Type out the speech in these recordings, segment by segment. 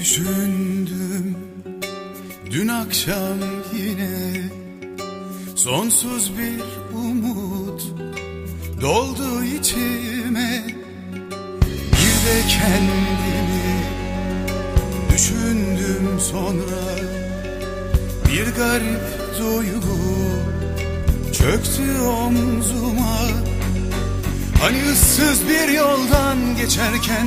düşündüm. Dün akşam yine Sonsuz bir umut Doldu içime. Bir de kendimi Düşündüm sonra. Bir garip duygu Çöktü omzuma. Hani ıssız bir yoldan geçerken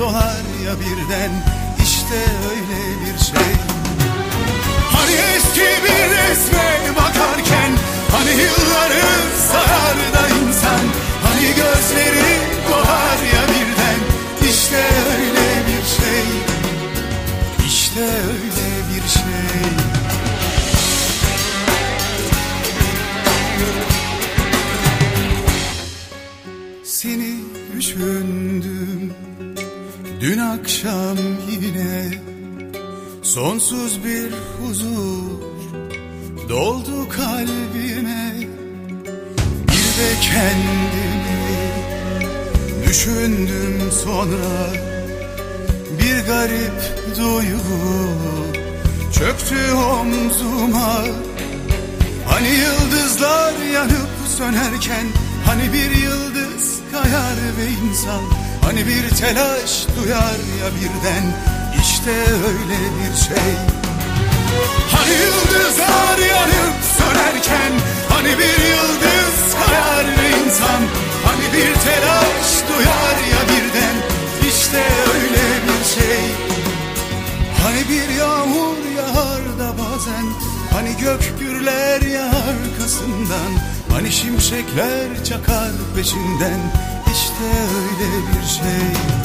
dolar ya birden işte öyle bir şey. Hani eski bir resme bakarken Hani yılları sayar da insan. Hani gözleri dolar ya birden işte öyle bir şey. İşte öyle bir şey. Seni düşündüm Dün akşam yine Sonsuz bir huzur Doldu kalbime. Bir de kendimi Düşündüm sonra. Bir garip duygu Çöktü omzuma. Hani yıldızlar yanıp sönerken Hani bir yıldız kayar ve insan Hani bir telaş duyar ya birden işte öyle bir şey. Hani yıldızlar yanıp sönerken Hani bir yıldız kayar ve insan. Hani bir telaş duyar ya birden işte öyle bir şey. Hani bir yağmur yağar da bazen Hani gök gürler ya arkasından Hani şimşekler çakar peşinden işte öyle bir şey